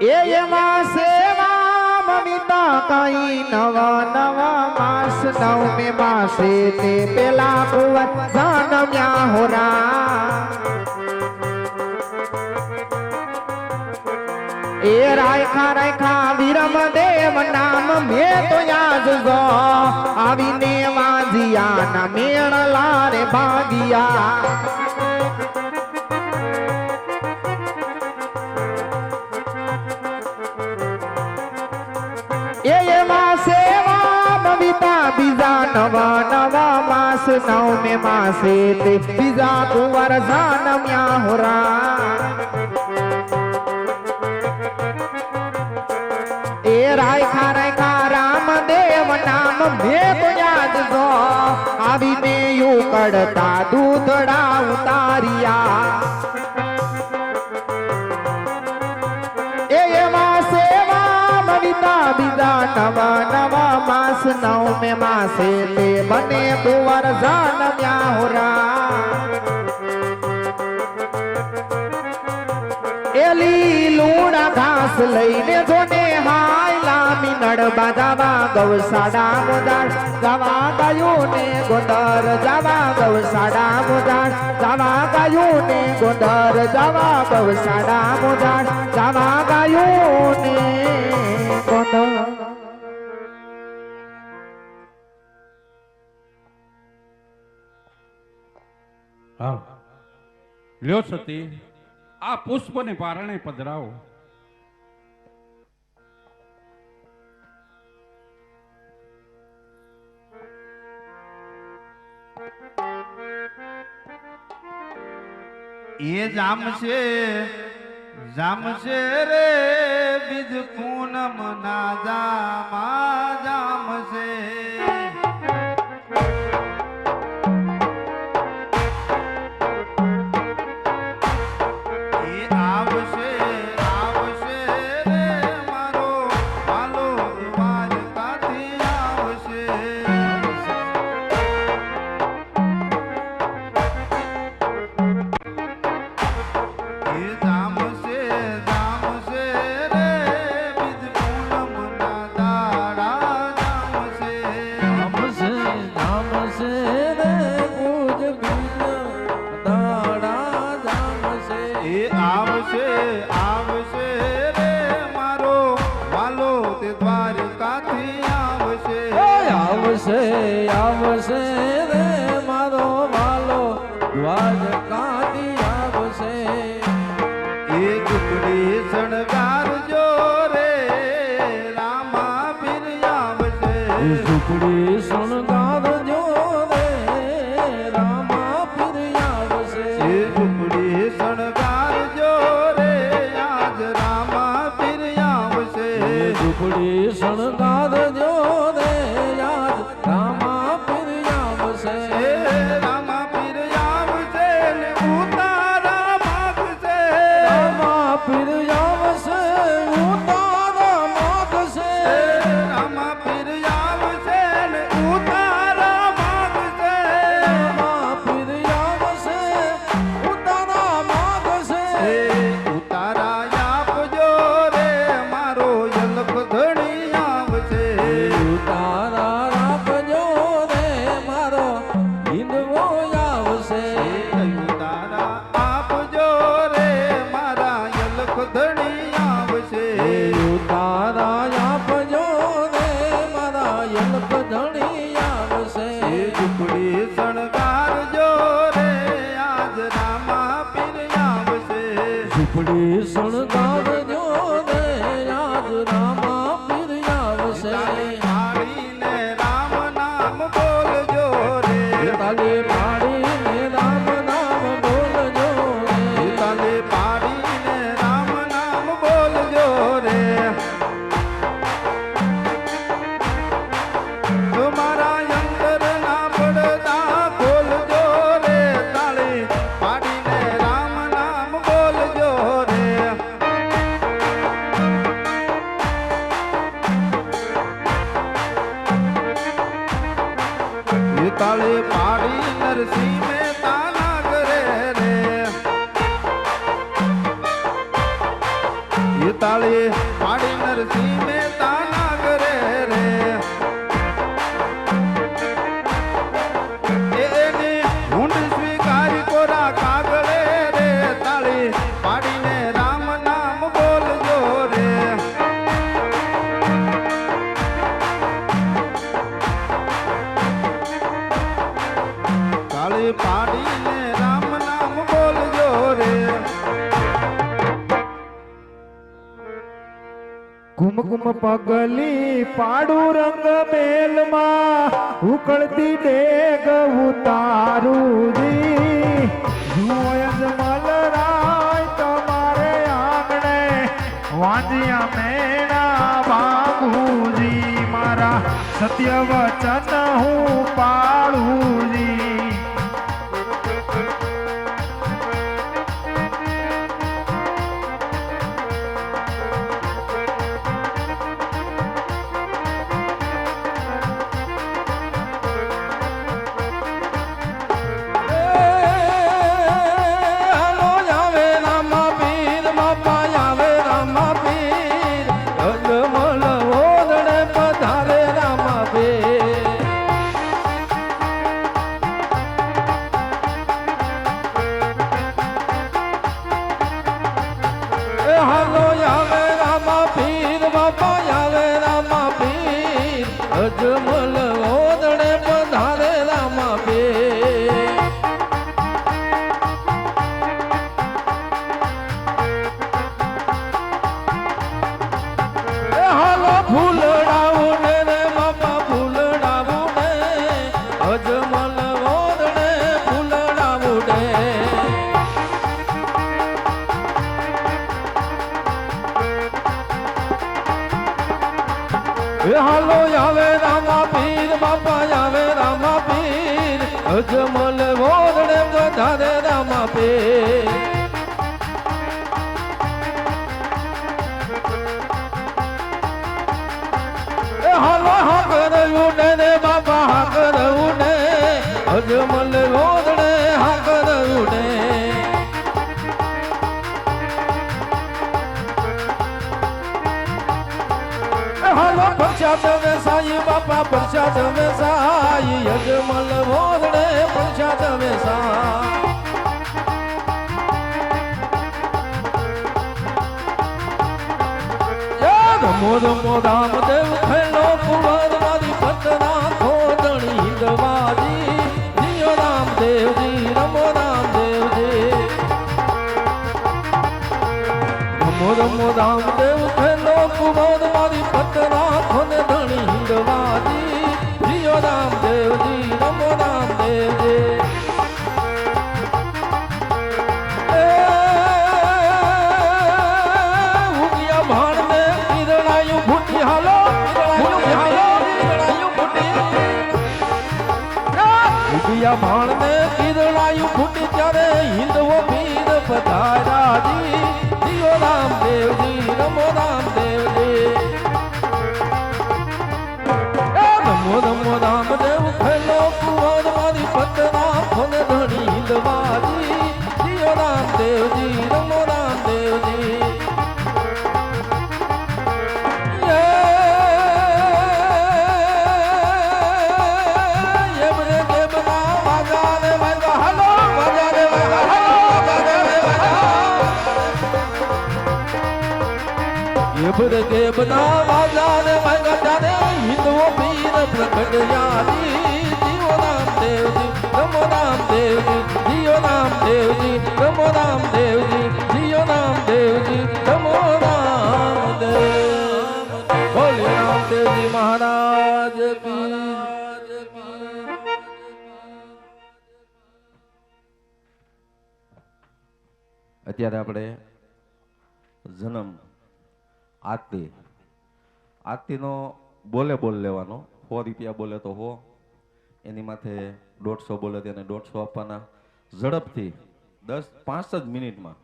એ એમાં સેવા મમિતા કઈ નવા નવા માસ નવમે માસે તે પેલા કુવત જન્મ્યા હોરા એ રાયખા રાયખા વિરમ દેવ નામ મે તો યાદ ગો આવીને વાજિયા ના મેળ લારે ભાગિયા નવા નવા માસ નવમે માસે તે બીજા કુંવર જાનમ્યા હોરા એ રાયખા રાયખા રામદેવ નામ મે તો યાદ જો આવીને યુ કડતા દૂધડા ઉતારિયા નવા નવમે માસે તે બને કુંવર જાનમ્યા હોરા. એલી લૂણા ઘાસ લઈને જોને હાય લામી નડબા જાવા ગૌશાળા મોદાળ જાવા ગાયું ને ગોદર જાવા ગૌશાળા મોદાળ જાવા ગાયું ને ગોદર જાવા ગૌશાળા મોદાળ જાવા ગાયું ને ગોદર હા લ્યો સતી, આ પુષ્પને પારણે પધરાવો. એ જામશે જામશે રે, બીજ પૂનમ ના જામા જામશે દ્વારકાથી આવશે. એ ઝૂંપડી શણગારજો રે રામા પીર આવશે. ઝૂંપડી શણગાર જો રે રામા પીર આવશે. એ ઝૂંપડી શણગારજો રે આજ રામા પીર આવશે. શણગાર તાળે પાડી નરસિંહ કુમકુમ પગલી પાડું રંગ મેલમાં. ઉકળતી ડેગ ઉતારું જી જુઓ મલરાય તમારે આંગણે. વાંજિયા મેણા બાબુજી મારા. સત્ય વચન હું પાળું જી હાલો આવે રામા પીર, બાપા આવે રામા પીર. અજમલ ઓદડે વધારે રામા પીર. હાલો હા કરવું ને, બાપા હા કરવું ને અજમલ ઓદડે પ્રસાદ મે સાઈ બાપા પ્રસાદ મે સાઈ અજમલ ઓદડે પ્રસાદ મે સાઈ રમો રમો રામદેવ ખેલો કુંવર, મારી પતના ખોદણી હિંદવાજી જીઓ રમો રામદેવજી. રમો રમો રામદેવ ખેલો કુંવર મારી પતના ધણી હિંદવાજી જીઓ રામદેવજી રમો રામદેવજી. ભાણ મે કિરણાયું ફૂટી ત્યારે હિંદવો પીર પધારાજી. એબરે કે બના બાજાને વાગા તારે હિંદવો પીર પ્રગટ યાદી. જીઓ રામ દેવજી નમો રામ દેવજી જીઓ રામ દેવજી નમો રામ દેવજી જીઓ રામ દેવજી નમો રામ દેવ બોલે રામદેવજી મહારાજ કી અત્યારે આપણે જન્મ આરતી. આરતીનો બોલે બોલ લેવાનો. સો રૂપિયા બોલે તો હો. એની માથે દોઢસો બોલે તેને દોઢસો આપવાના. ઝડપથી દસ પાંચ જ મિનિટમાં.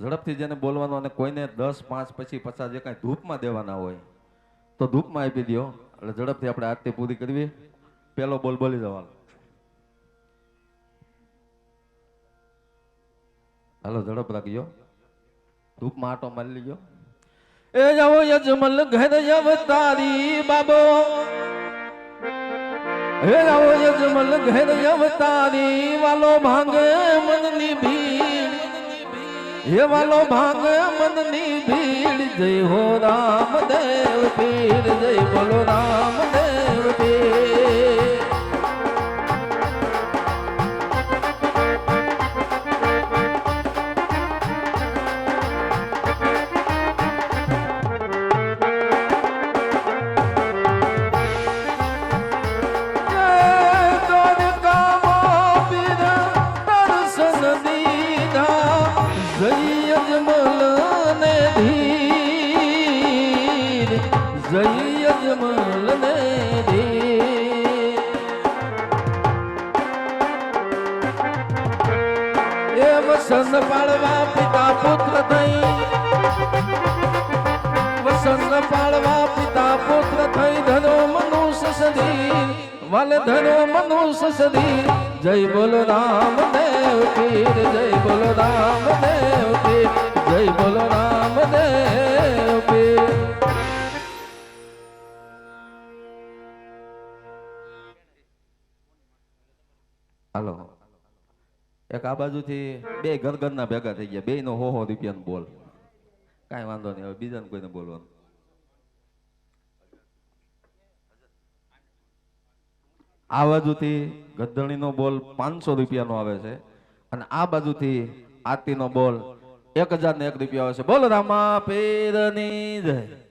ઝડપથી જેને બોલવાનો અને કોઈને દસ પાંચ પછી પચાસ જે કાંઈ ધૂપમાં દેવાના હોય, તો ધૂપમાં આપી દો એટલે ઝડપથી આપણે આરતી પૂરી કરવી. પહેલો બોલ બોલી જવાનો. હાલો, ઝડપ રાખજો. ધૂપમાં આટો મારી લીજો એ જાઓ યજમલ ઘર અવતારી બાબો. હે જાઓ યજમલ ઘર અવતારી વાલો ભાંગે મનની ભીડ. હે વાલો ભાંગે મનની ભીડ. જય હો રામદેવ પીર, જય બોલો રામદેવ વસંત પાળવા પિતા પુત્ર થઈ. વસંત પાળવા પિતા પુત્ર થઈ. ધનો મનુષ્ય સદી, વલ ધનો મનુષ્ય સદી. જય બોલો રામ દેવ પીર જય બોલો રામ દેવ પીર જય બોલો રામ દેવ પીર હાલો. એક આ બાજુથી બે ઘર ભેગા થઈ ગયા. બે નો હો હો રૂપિયાનો બોલ. કાંઈ વાંધો નહીં, હવે બીજાને કોઈને બોલવાનું. આ બાજુથી ગધણીનો બોલ પાંચસો રૂપિયાનો આવે છે અને આ બાજુથી આરતીનો બોલ એક હજાર ને એક રૂપિયા આવે છે. બોલ રામા, પીરની જય.